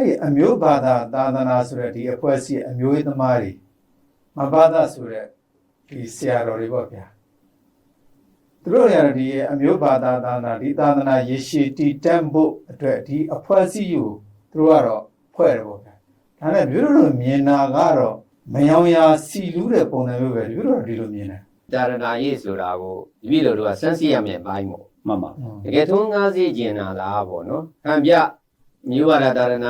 အဲ့ဒီအမျိုးဘာသာသာသနာဆိုတဲ့ဒီအဖွဲ့အစည်းအမျိုးရေးသမားတွေမဘာသာဆိုတဲ့ဒီဆရာတော်တွေပေါ့ဗျာသူတို့တွေကတော့ဒီအမျိုးဘာသာသာသနာဒီသာသနာရေရှည်တည်တံ့ဖို့အတွက်ဒီအဖွဲ့အစည်းကိုသူတို့ကတော့ဖွဲ့တယ်ပေါ့ဗျာဒါနဲ့မြို့တော်တို့မြင်တာကတော့မယောင်ရာစီလူးတဲ့ပုံစံမျိုးပဲမြို့တော်ဒီလိုမြင်တယ်ဒါရဏရေးဆိုတာကိုတပည့်တော်တို့ကစမ်းစစ်ရမယ့်အပိုင်းပေါ့မှန်ပါတကယ်ထုံးကားစေကျင်တာလားပေါ့နော်ဟံပြ မြို့ဝရဒါရဏ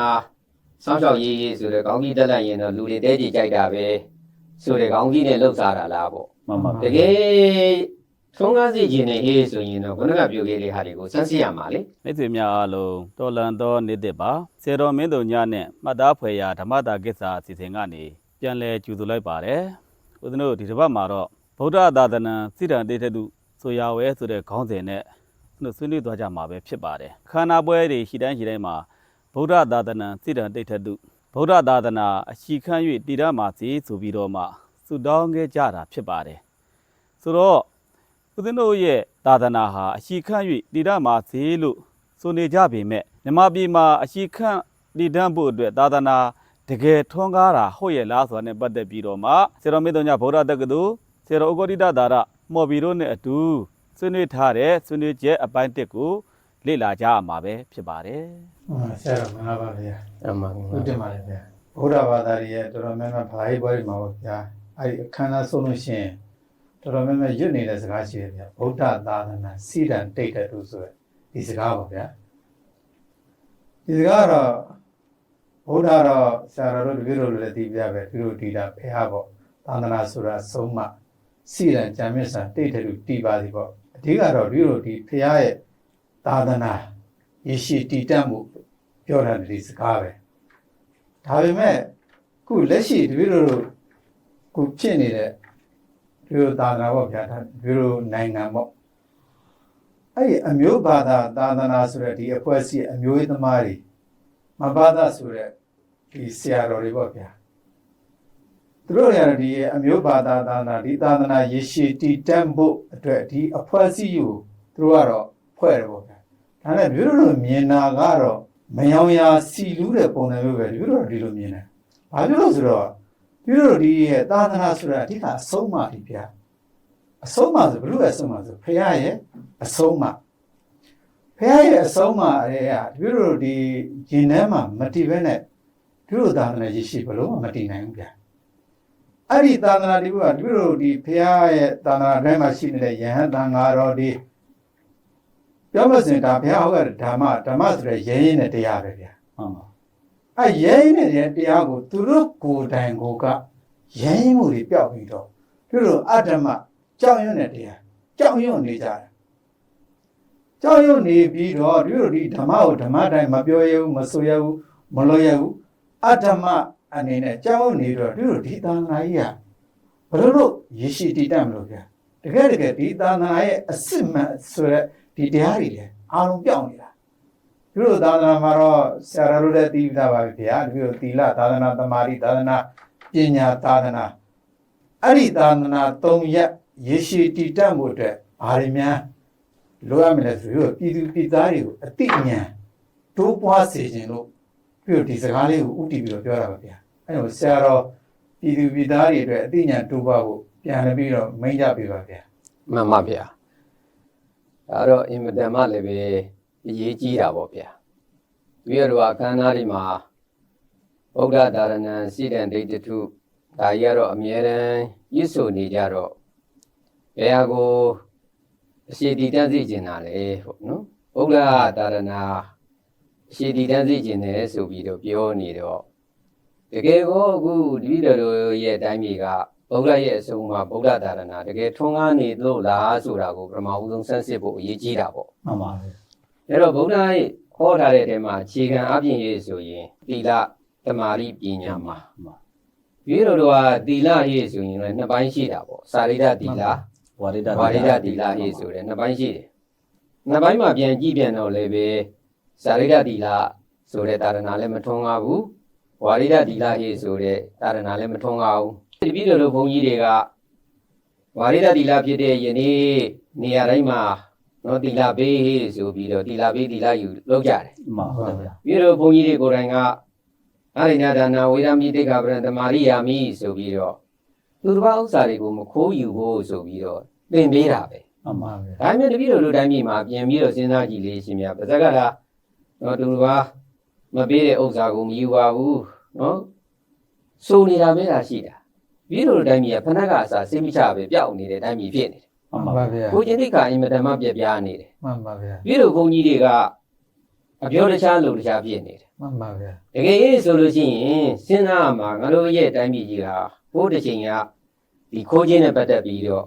စောင့်ရှောက်ရေးရေးဆိုတဲ့ကောင်းကြီးတက်လိုက်ရင်တော့လူတွေတဲကြည့်ကြိုက်တာပဲဆိုတဲ့ကောင်းကြီးနဲ့လှုပ်ရှားတာလားပေါ့မှန်ပါတကယ်ထုံးကားစေကျင်နေရေးဆိုရင်တော့ခုနကပြောခဲ့တဲ့ဟာတွေကိုစမ်းစစ်ရမှာလေမိတ်ဆွေများအားလုံးတော်လန်တော်နေတဲ့ပါစေတော်မင်းတို့ညနဲ့မှတ်သားဖွယ်ရာဓမ္မတာကိစ္စအစီအစဉ်ကနေပြန်လည်ကြိုဆိုလိုက်ပါတယ်ဦးဇင်းတို့ဒီတစ်ပတ်မှာတော့ဗုဒ္ဓသာသနာစိတ္တန်တေထတုဆိုရဝဲဆိုတဲ့ခေါင်းစဉ်နဲ့တို့ဆွေးနွေးသွားကြမှာပဲဖြစ်ပါတယ်ခန္ဓာပွဲတွေရှိတိုင်းရှိတိုင်းမှာ ဗုဒ္ဓသာသနာစိတ္တန်တေထတုဗုဒ္ဓသာသနာအရှိခန့်၍တည်ရမှာစီဆိုပြီးတော့မှဆုတောင်းခဲ့ကြတာဖြစ်ပါတယ်ဆိုတော့ဦးဇင်းတို့ရဲ့သာသနာဟာအရှိခန့်၍တည်ရမှာစေလို့ဆိုနေကြပေမဲ့မြန်မာပြည်မှာအရှိခန့်တည်တံ့ဖို့အတွက်သာသနာတကယ်ထွန်းကားတာဟုတ်ရဲ့လားဆိုတာနဲ့ပတ်သက်ပြီးတော့မှစေတော်မေတ္တညဗုဒ္ဓတက္ကသိုလ်စေတော်ဥက္ကဋ္ဌဒါရမော်ဘီတို့နဲ့အတူဆွေးနွေးထားတဲ့ဆွေးနွေးချက်အပိုင်းတစ်ကို လေ့လာကြရမှာပဲဖြစ်ပါတယ်ဟုတ်ဆရာတော်မင်္ဂလာပါဗျာအမှန်ဟုတ်တယ်ပါလေဗျာဘုရားဘာသာရဲ့တော်တော်များများဘာဟိပွဲတွေမှာပေါ့ဗျာအဲ့ဒီအခမ်းအနားဆုံးလို့ရှိရင်တော်တော်များများရွတ်နေတဲ့စကားရှိတယ်ဗျာဗုဒ္ဓသာသနာစီရန်တိတ်တဲ့သူဆိုရယ်ဒီစကားပါဗျာဒီစကားကတော့ဘုရားတော့ဆရာတော်တို့တပည့်တော်တို့လည်းသိပြပဲသူတို့ဒီတာဖေဟာပေါ့သာသနာဆိုတာဆုံးမစီရန်ကြံမြင့်စာတိတ်တဲ့သူတည်ပါစီပေါ့အဓိကတော့ဒီလိုဒီဖေဟာရဲ့ သာသနာရရှိတည်တတ်မှုပြောတာဒီစကားပဲဒါပေမဲ့ခုလက်ရှိတပည့်တော်တို့ခုဖြစ်နေတဲ့ဒီလိုသာသနာပေါ့ဗျာဒါဒီလိုနိုင်ငံပေါ့အဲ့ဒီအမျိုးဘာသာသာသနာဆိုတဲ့ဒီအဖွဲ့အစည်းအမျိုးရေးသမားတွေမဘာသာဆိုတဲ့ဒီဆရာတော်တွေပေါ့ဗျာသူတို့တွေကတော့ဒီအမျိုးဘာသာသာသနာဒီသာသနာရေရှည်တည်တံ့ဖို့အတွက်ဒီအဖွဲ့အစည်းကိုသူတို့ကတော့ဖွဲ့တယ်ပေါ့ဗျာ ဒါနဲ့မြို့တော်တို့မြင်တာကတော့မယောင်ရာစီလူးတဲ့ပုံစံမျိုးပဲဒီလိုတော့ဒီလိုမြင်တယ်။ဘာဖြစ်လို့ဆိုတော့ဒီလိုဒီရဲ့သာသနာဆိုတာအဓိကအဆုံးအမဒီဗျာ။အဆုံးအမဆိုဘယ်လိုလဲအဆုံးအမဆိုဖခင်ရဲ့အဆုံးအမဖခင်ရဲ့အဆုံးအမအဲကဒီလိုဒီရင်ထဲမှာမတည်ဘဲနဲ့ဒီလိုသာသနာရှိရှိဘယ်လို့မှမတည်နိုင်ဘူးဗျာ။အဲ့ဒီသာသနာဒီဘုရားဒီလိုဒီဖခင်ရဲ့သာသနာထဲမှာရှိနေတဲ့ယဟန်တန်ဃာတော်ဒီ ပြောမစင်ဒါဘုရားဟောတဲ့ဓမ္မဓမ္မဆိုတဲ့ရဲရင်တဲ့တရားပဲဗျာမှန်ပါအဲရဲရင်တဲ့တရားကိုသူတို့ကိုယ်တိုင်ကိုကရဲရင်မှုတွေပျောက်ပြီးတော့သူတို့အတ္တမကြောက်ရွံ့တဲ့တရားကြောက်ရွံ့နေကြတယ်ကြောက်ရွံ့နေပြီးတော့သူတို့ဒီဓမ္မကိုဓမ္မတိုင်းမပြောရဘူးမဆိုရဘူးမလို့ရဘူးအတ္တမအနေနဲ့ကြောက်ရွံ့နေတော့သူတို့ဒီသာသနာကြီးကဘယ်လိုလို့ရရှိတည်တတ်မလို့ဗျာတကယ်တကယ်ဒီသာသနာရဲ့အစစ်မှန်ဆိုတဲ့ ဒီတရားတွေလည်းအားလုံးပြောင်းနေတာဒီလိုသာသနာမှာတော့ဆရာတော်တို့လည်းသိတာပါပဲဗျာဒီလိုသီလသာသနာသမာဓိသာသနာပညာသာသနာအဲ့ဒီသာသနာ၃ရက်ရေရှည်တည်တတ်မှုအတွက်ဘာတွေများလိုအပ်မလဲဆိုတော့ပြည်သူပြည်သားတွေကိုအတိအဉာဏ်တိုးပွားစေခြင်းလို့ပြီးတော့ဒီစကားလေးကိုဥတည်ပြီးတော့ပြောတာပါဗျာအဲ့တော့ဆရာတော်ပြည်သူပြည်သားတွေအတွက်အတိအဉာဏ်တိုးပွားဖို့ပြန်လည်းပြီးတော့မိန့်ကြပြပါဗျာမှန်ပါဗျာ အဲ့တော့အင်မတန်မှလည်းပဲအရေးကြီးတာပေါ့ဗျာပြီးတော့အခမ်းအနားတွေမှာဗုဒ္ဓဒါရဏံစိတံဒိဋ္ဌထုဒါကြီးကတော့အမြဲတမ်းရစ်ဆိုနေကြတော့ဘယ်ဟာကိုအရှိတည်တန်းစေကျင်တာလေပေါ့နော်ဗုဒ္ဓဒါရဏအရှိတည်တန်းစေကျင်တယ်ဆိုပြီးတော့ပြောနေတော့တကယ်ကိုအခုတပည့်တော်တို့ရဲ့အတိုင်းမြေက ဗုဒ္ဓရဲ့အဆုံးအမဗုဒ္ဓသာရဏတကယ်ထွန်းကားနေလို့လားဆိုတာကိုပထမဦးဆုံးစမ်းစစ်ဖို့အရေးကြီးတာပေါ့မှန်ပါပဲအဲ့တော့ဗုဒ္ဓရဲ့ဟောထားတဲ့အထဲမှာအခြေခံအပြင်ရေးဆိုရင်သီလသမာဓိပညာမှာမှန်ပါပြည်တော်တို့ကသီလရေးဆိုရင်လည်းနှစ်ပိုင်းရှိတာပေါ့စာရိဒသီလဝါရိဒဝါရိဒသီလရေးဆိုတဲ့နှစ်ပိုင်းရှိတယ်နှစ်ပိုင်းမှာပြန်ကြည့်ပြန်တော့လည်းပဲစာရိဒသီလဆိုတဲ့တာရဏလည်းမထွန်းကားဘူးဝါရိဒသီလရေးဆိုတဲ့တာရဏလည်းမထွန်းကားဘူး ဒီပြည်တော်တို့ဘုန်းကြီးတွေကဝါရိဒသီလဖြစ်တဲ့ယနေ့နေရာတိုင်းမှာနော်သီလပေးဆိုပြီးတော့သီလပေးသီလယူလုပ်ကြတယ်မှန်ပါဗျာပြီးတော့ဘုန်းကြီးတွေကိုယ်တိုင်ကအာရိနာဒါနာဝေရမိတိခါပရံတမာရိယာမိဆိုပြီးတော့သူတစ်ပါးဥစ္စာတွေကိုမခိုးယူဖို့ဆိုပြီးတော့သင်ပေးတာပဲမှန်ပါပါဗျာဒါပေမဲ့တပည့်တော်တို့တိုင်းပြည်မှာပြင်ပြီးတော့စဉ်းစားကြည့်လေးရှင်များပါဇက်ကလာတော့သူတစ်ပါးမပေးတဲ့ဥစ္စာကိုမယူပါဘူးနော်စိုးနေတာပဲလားရှိတာ တပည့်တော်တို့တိုင်းပြည်ကဖဏကအစာစိတ်မချပဲပျောက်နေတဲ့တိုင်းပြည်ဖြစ်နေတယ်မှန်မှန်ပါပါဗျာကိုကျင်တိကအင်မတန်မှပြက်ပြားနေတယ်မှန်ပါဗျာပြည်တော်ဘုန်းကြီးတွေကအပြောတခြားလို့တခြားဖြစ်နေတယ်မှန်ပါဗျာတကယ်ရေးဆိုလို့ရှိရင်စဉ်းစားရမှာငါတို့ရဲ့တိုင်းပြည်ကြီးဟာဘိုးတစ်ချိန်ကဒီခိုးခြင်းနဲ့ပတ်သက်ပြီးတော့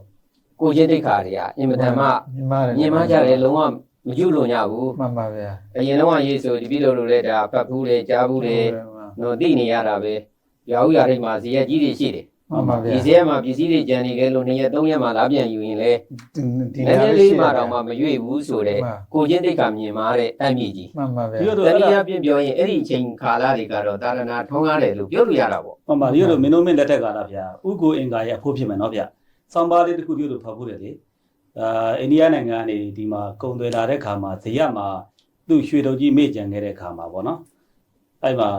ကိုချင်းတိတ်ခါတွေကအင်မတန်မှမြင်ပါတယ်မြင်မကြတယ်လုံးဝမကျွလို့ညဘူးမှန်ပါဗျာအရင်တော့ရေးဆိုဒီပြည်တော်တို့လည်းဒါဖတ်ဘူးလေကြားဘူးလေတော့သိနေရတာပဲရာဟုရာတွေမှာဇေယျကြီးတွေရှိတယ် မှန်ပါဗျာဒီဇေယျမှာပစ္စည်းတွေကျန်နေကြလို့နှစ်ရက်သုံးရက်မှလာပြန်ယူရင်လေဒီနည်းနည်းလေးမှတော့မှမရွေ့ဘူးဆိုတဲ့ကိုချင်းတိတ်ခါမြင်မာတဲ့အမြင့်ကြီးမှန်ပါဗျာဒီလိုတတော့တိအဲ့ယဒါပြပြောရင်အဲ့ဒီအချိန်ခါလာတွေကတော့တာရဏထုံးကားတယ်လို့ပြောလို့ရတာပေါ့မှန်ပါဒီလိုမင်းတို့မင်းလက်ထက်ကလာဗျာဥကိုအင်္ဂါရဲ့အဖို့ဖြစ်မယ်နော်ဗျာဆောင်းပါးလေးတစ်ခုပြုလို့ဖတ်ဖို့တယ်လေအာအိန္ဒိယနိုင်ငံကနေဒီမှာကုံသွယ်လာတဲ့ခါမှာဇေယမှာသူ့ရွှေတုံကြီးမေ့ကြံခဲ့တဲ့ခါမှာပေါ့နော်အဲ့မှာ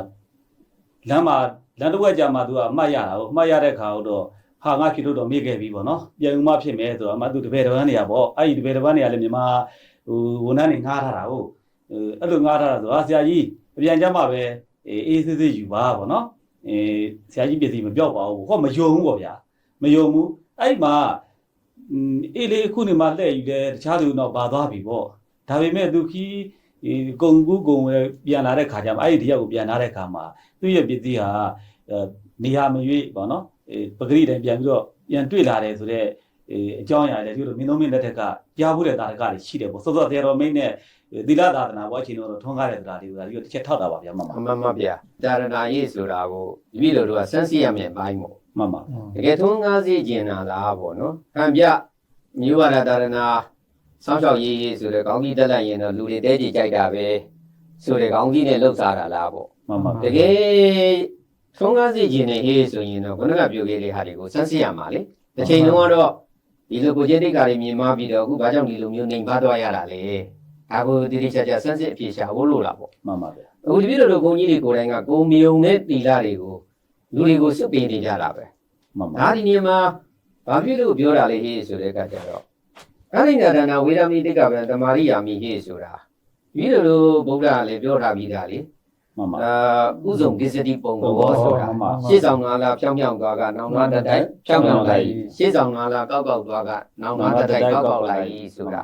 လမ်းမှာ လမ်းတစ်ဝက်ကြာမှသူကအမှတ်ရတာဟုတ်အမှတ်ရတဲ့ခါတော့ဟာငါဖြစ်လို့တော့မေ့ခဲ့ပြီပေါ့နော်ပြန်ဥမဖြစ်မယ်ဆိုတော့အမှသူတပည့်တော်နေရပေါ့အဲ့ဒီတပည့်တော်နေရလေမြန်မာဟိုဝန်ထမ်းတွေငှားထားတာဟုတ်အဲ့လိုငှားထားတာဆိုဟာဆရာကြီးပြန်ကြမှာပဲအေးအေးဆေးဆေးယူပါပေါ့နော်အဲဆရာကြီးပြည်စီမပြောက်ပါဘူးဟောမယုံဘူးပေါ့ဗျာမယုံဘူးအဲ့မှာอืมအေးလေအခုနေမှလှည့်ယူတယ်တခြားသူတော့ပါသွားပြီပေါ့ဒါပေမဲ့သူခီးဒီကုံကူးကုံဝဲပြန်လာတဲ့ခါကျမှအဲ့ဒီတယောက်ကိုပြန်လာတဲ့ခါမှာ သူ့ရဲ့ပြည်စီဟာအဲနေရာမရွေးပေါ့နော်အဲပဂရိတိုင်းပြန်ပြီးတော့ပြန်တွေ့လာတယ်ဆိုတော့အဲအကြောင်းအရာတွေဒီလိုမင်းတို့မင်းလက်ထက်ကကြားဖို့တဲ့တာရကတွေရှိတယ်ပေါ့စောစောတရားတော်မင်းနဲ့သီလသာသနာဘောအချိန်တော့ထွန်းကားတဲ့တရားတွေကဒီတစ်ချက်ထောက်တာပါဗျာမမအမှန်မှဗျာတာရဏရေးဆိုတာကိုဒီပြည်တော်တို့ကစမ်းစစ်ရမယ်ဘိုင်းပေါ့မမတကယ်ထုံးကားစေကျင်တာလားပေါ့နော်ဟံပြမြို့ဝရတာရဏစောင်းရှောက်ရေးရေးဆိုတဲ့ကောင်းကြီးတက်လိုက်ရင်တော့လူတွေတဲကြည့်ကြိုက်တာပဲဆိုတဲ့ကောင်းကြီးနဲ့လှုပ်ရှားတာလားပေါ့ မမတကယ်ထုံးကားစေကျင်နေဟေးဆိုရင်တော့ခုနကပြောခဲ့တဲ့ဟာတွေကိုစမ်းစစ်ရမှာလေတစ်ချိန်လုံးကတော့ဒီလိုကိုချင်းတိတ်ကတွေမြင်မှပြီးတော့အခုဘာကြောင့်ဒီလိုမျိုးနေပါသွားရတာလဲဒါကိုတိတိကျကျစမ်းစစ်အဖြေရှာဖို့လိုလာပေါ့မမဗျာအခုဒီပြည်တော်တို့ဘုန်းကြီးတွေကိုယ်တိုင်ကကိုမြုံတဲ့တီလာတွေကိုလူတွေကိုစွတ်ပေးနေကြတာပဲမမဒါဒီနေရာမှာဘာဖြစ်လို့ပြောတာလဲဟေးဆိုတဲ့အခါကျတော့အရိညာဒနာဝေဒမိတိကဗံတမာရိယာမိဟေးဆိုတာဒီလိုလိုဗုဒ္ဓကလည်းပြောထားပြီးသားလေ မမအာဥဇုံကိစ္စတိပုံဘောဆိုတာမမရှေ့ဆောင်ငါလာဖြောင်းဖြောင်းသွားကနောင်သွားတတိုက်ဖြောင်းဖြောင်းလိုက်ရှေ့ဆောင်ငါလာကောက်ကောက်သွားကနောင်သွားတတိုက်ကောက်ကောက်လိုက်ဆိုတာ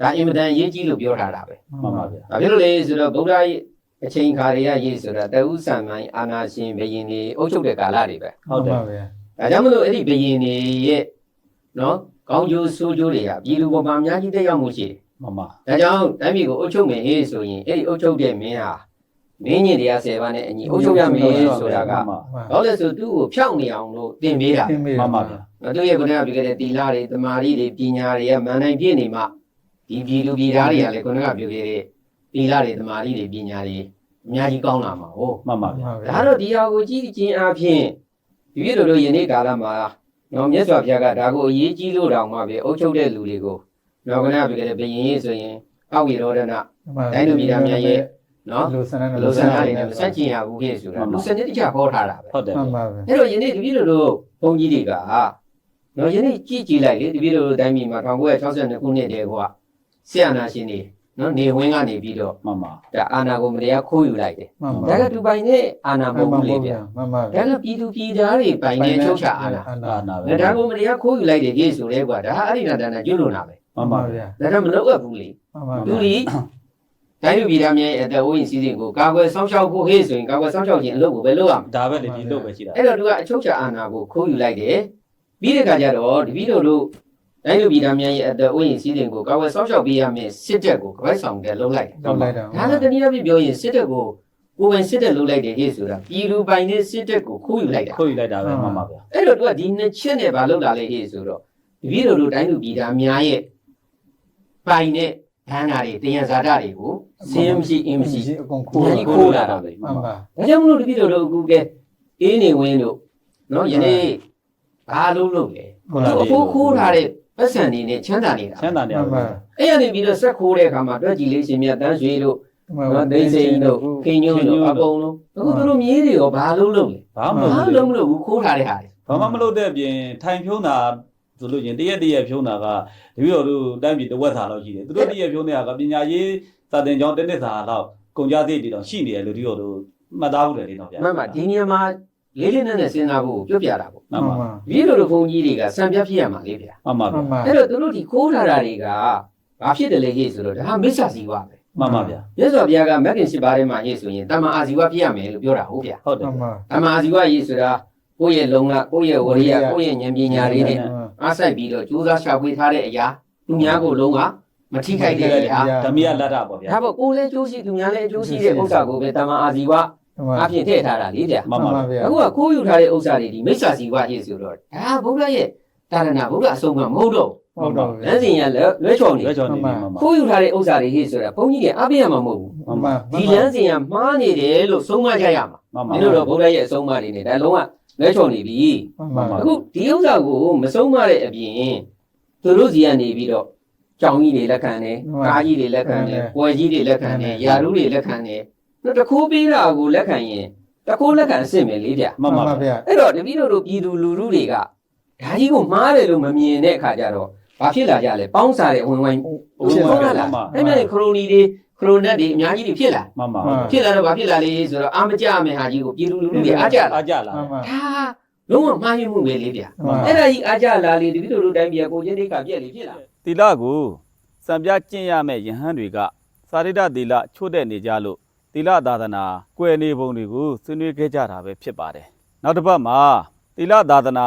ဒါအင်မတန်ရေးကြီးလို့ပြောထားတာပဲမမဗျာ။ဘာဖြစ်လို့လဲဆိုတော့ဗုဒ္ဓရဲ့အချိန်ခါတွေကရေးဆိုတာတဥ္ဆံမိုင်းအာနာရှင်ဘယင်တွေအုပ်ချုပ်တဲ့ကာလတွေပဲဟုတ်တယ်ဗျာ။ဒါကြောင့်မလို့အဲ့ဒီဘယင်တွေရဲ့နော်ကောင်းကျိုးဆိုးကျိုးတွေကပြည်လူပေါ်မှာအများကြီးတက်ရောက်မှုရှိတယ်မမ။ဒါကြောင့်တိုင်းပြည်ကိုအုပ်ချုပ်မယ်ဟေးဆိုရင်အဲ့ဒီအုပ်ချုပ်တဲ့မင်းဟာ မင်းညင်တရား10ပါးနဲ့အညီအုပ်ချုပ်ရမယ်ဆိုတာကမဘာလို့လဲဆိုသူ့ကိုဖြောင့်နေအောင်လို့သင်ပေးတာသင်ပေးမတာမဗျာ။သူရဲ့ခုနကပြောခဲ့တဲ့တီလာတွေတမာရီတွေပညာတွေကမန်နိုင်ပြည့်နေမှဒီပြည်လူပြည်သားတွေကလည်းခုနကပြောခဲ့တဲ့တီလာတွေတမာရီတွေပညာတွေအများကြီးကောင်းလာမှာဟုတ်မမဗျာဒါတော့ဒီဟာကိုကြည့်ခြင်းအပြင်ဒီပြည်တော်တို့ယနေ့ကာလမှာနော်မြတ်စွာဘုရားကဒါကိုအရေးကြီးလို့တောင်မှပဲအုပ်ချုပ်တဲ့လူတွေကိုနော်ခုနကပြောခဲ့တဲ့ဘယင်ရေးဆိုရင်အောက်ဝီရောဒနာတိုင်းလူပြည်သားများရဲ့ နော်လူစနစ်လူစံသားတွေနဲ့မဆက်ကျင်ရဘူးခဲ့ဆိုတာလူစံတဲ့တခြားဟောထားတာပဲဟုတ်တယ်မှန်ပါဗျာအဲ့တော့ယနေ့တပည့်တော်တို့ဘုန်းကြီးတွေကနော်ယနေ့ကြည့်ကြည့်လိုက်လေတပည့်တော်တို့တိုင်းပြည်မှာ1962ခုနှစ်တည်းကဆရာနာရှင်တွေနော်နေဝင်းကနေပြီးတော့မမဒါအာနာကိုမတရားခိုးယူလိုက်တယ်မှန်ပါဒါကသူပိုင်တဲ့အာနာမမှဟုတ်န်ပါဘူးလေဗျာမှန်ပါဒါကပြည်သူပြည်သားတွေပိုင်တဲ့ချုပ်ချအာနာအာနာပဲဒါကိုမတရားခိုးယူလိုက်တယ်ကြီးဆိုလဲကွာဒါအရိနာတဏကျွလွန်တာပဲမမှန်မပါဗျာဗျာဒါကမလုပ်ရဘူးလေမှန်ပါသူဗျာဒီ တိုင်းလူပြည်သားများရဲ့အသက်အိုးရင်စီးစိမ်ကိုကာကွယ်ဆောင်ရှောက်ဖို့ဟေးဆိုရင်ကာကွယ်ဆောင်ရှောက်ခြင်းအလုပ်ကိုပဲလုပ်ရမယ်ဒါပဲလေဒီလို့ပဲရှိတာအဲ့တော့သူကအချုပ်ချာအာဏာကိုခိုးယူလိုက်တယ်ပြီးတဲ့အခါကျတော့တပည့်တော်တို့တိုင်းလူပြည်သားများရဲ့အသက်အိုးရင်စီးတဲ့ကိုကာဝယ်ဆောက်ရှောက်ပေးရမယ်စစ်တပ်ကိုကပိုက်ဆောင်တဲ့လုပ်လိုက်တယ်တော့လိုက်တာဒါလည်းတနည်းအားဖြင့်ပြောရင်စစ်တပ်ကိုကိုယ်ပိုင်စစ်တပ်လုပ်လိုက်တယ်ဟေ့ဆိုတာပြည်လူပိုင်တဲ့စစ်တပ်ကိုခိုးယူလိုက်တာခိုးယူလိုက်တာပဲမမဗျာအဲ့တော့သူကဒီနှစ်ချက်နဲ့ဘာလုပ်လာလဲဟေ့ဆိုတော့တပည့်တော်တို့တိုင်းလူပြည်သားများရဲ့ပိုင်တဲ့ ဘန္နာတွေတရားဇာတာတွေကိုစင်းမရှိအင်းမရှိအကုန်ခိုးခိုးကြီးခိုးခိုးလာတာပဲမှန်ပါဒါကြောင့်မလို့တပည့်တော်တို့အခုကဲအေးနေဝင်းတို့နော်ယနေ့ဘာလို့လုပ်လဲဟုတ်သူလားအဖိုးခိုးထားတဲ့ပတ်စံနေနဲ့ချမ်းသာနေတာချမ်းသာနေမှအောင်န်ပါအဲ့ရနေပြီးတော့ဆက်ခိုးတဲ့အခါမှာတွက်ကြည့်လေးရှင်မြတ်တန်းရွှေတို့နော်ဒိစိန်တို့ခင်ညွန်းတို့အကုန်လုံးအခုသူတို့မြေးတွေရောဘာလို့လုပ်လဲဘာမှမဘာလုပ်လို့ဘူးမလုပ်ဘူးခိုးထားတဲ့ဟာတွေဘာမှမလုပ်တဲ့အပြင်ထိုင်ဖြုံးတာ ဆိုလို့ချင်းတရက်တရက်ဖြုံးတာကတပည့်တော်တို့တိုင်းပြည်တစ်ဝက်စာလောက်ရှိတယ်သူတို့တရက်ဖြုံးတဲ့ဟာကပညာရေးစာသင်ကျောင်းတစ်နှစ်စာလောက်ကုန်ကြစည်တွေတော့ရှိနေတယ်လို့တပည့်တော်တို့မှတ်သားမှုတယ်လေနော်ဗျာမှန်ပါဒီနေရာမှာလေးလေးနက်နက်စဉ်းစားဖို့ပြောပြတာပေါ့မှန်ပါဒီလိုလိုဘုန်းကြီးတွေကစံပြဖြစ်ရမှာလေဗျာမှန်ပါမှဗျာန်ပါအဲ့တော့သူတို့ဒီခိုးထားတာတွေကဘာဖြစ်တယ်လဲရေးဆိုတော့ဒါမစ္ဆာစီဝပဲမှန်ပါဗျာမြတ်စွာဘုရားကမဂ်ကင်ရှိပါးထဲမှာရေးဆိုရင်တမန်အာဇီဝဖြစ်ရမယ်လို့ပြောတာဟုတ်ဗျာဟုတ်တယ်မှန်ပါတမန်အာဇီဝရေးဆိုတာ ကိုယ့်ရဲ့လုံလကိုယ့်ရဲ့ဝရိယကိုယ့်ရဲ့ဉာဏ်ပညာတွေနဲ့အားဆိုင်ပြီးတော့ကြိုးစားရှာဖွေထားတဲ့အရာသူများကိုလုံးဝမထိခိုက်တဲ့အရာဓမီရလက်တာပေါ့ဗျာဒါပေါ့ကိုယ်လည်းအကျိုးရှိသူများလည်းအကျိုးရှိတဲ့ဥစ္စာကိုပဲတမန်အာဇီဝမှန်ပါအပြင်ထည့်ထားတာလေဗျာမှန်ပါဗျာဗျာအခုကခိုးယူထားတဲ့ဥစ္စာတွေဒီမိစ္ဆာစီဝရေးဆိုတော့ဒါဗုဒ္ဓရဲ့တာရဏဗုဒ္ဓအဆုံးကမဟုတ်တော့ဟုတ်တော့လမ်းစဉ်ရလွဲလွဲချော်နေလက်ချောင်းနေပြီမှန်ပါခိုးယူထားတဲ့ဥစ္စာတွေဟိဆိုတာဘုန်းကြီးတွေအားပေးရမှာမဟုတ်ဘူးမှန်ပါဒီလမ်းစဉ်ကမှားနေတယ်လို့ဆုံးမကြရမှာမှန်ပါမင်းတို့တော့ဗုဒ္ဓရဲ့အဆုံးအမတွေနဲ့ဒါလုံးဝ လွဲချော်နေပြီမှန်ပါအခုဒီဥစ္စာကိုမဆုံးမတဲ့အပြင်သူတို့စီကနေပြီးတော့ကြောင်ကြီးတွေလက်ခံတယ်ကားကြီးတွေလက်ခံတယ်ပွဲကြီးတွေလက်ခံတယ်ယာရုတွေလက်ခံတယ်နောက်တစ်ခိုးပေးတာကိုလက်ခံရင်တစ်ခိုးလက်ခံအစ်စ်မယ်လေးဗျမှန်ပါပါဗျာဗျာအဲ့တော့တပည့်တော်တို့ပြည်သူလူထုတွေကဒါကြီးကိုမှားတယ်လို့မမြင်တဲ့အခါကျတော့ဘာဖြစ်လာကြလဲပေါင်းစားတဲ့ဝင်ဝိုင်းဖြစ်ဟုတ်လာလားတာလားအဲ့မဲ့ခရိုနီတွေ ခရိုနက်တွေအများကြီးတွေဖြစ်လာမှန်ပါဖြစ်လာတော့ဘာဖြစ်လာလဲဆိုတော့အာမကြမဲ့ဟာကြီးကိုပြည်သူလူထုတွေအားကြလာအားကြလာမှန်ပါဒါလုံးဝမှားယွင်းမှုပဲလေဗျမှန်ပါအဲ့ဒါကြီးအားကြလာလေတပည့်တော်တို့တိုင်းပြည်ကိုချင်းတိတ်ကပြက်လေဖြစ်လာသီလကိုစံပြကျင့်ရမယ့်ယဟန်တွေကစာရိတ္တသီလချို့တဲ့နေကြလို့သီလသာသနာကွယ်နေပုံတွေကိုဆွေးနွေးခဲ့ကြတာပဲဖြစ်ပါတယ်နောက်တစ်ပတ်မှာသီလသာသနာ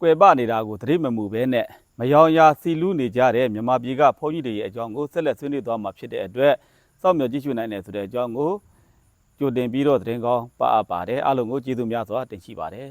ကွယ်ပနေတာကိုသတိမမူဘဲနဲ့မယောင်ရာစီလူးနေကြတဲ့မြန်မာပြည်ကဘုန်းကြီးတွေရဲ့အကြောင်းကိုဆက်လက်ဆွေးနွေးသွားမှာဖြစ်တဲ့အတွက် စောင့်မျှော်ကြည့်ရှုနိုင်တယ်ဆိုတဲ့အကြောင်းကိုကြိုတင်ပြီးတော့သတင်းကောင်းပါအပ်ပါတယ်အားလုံးကိုကျေးဇူးများစွာတင်ရှိပါတယ်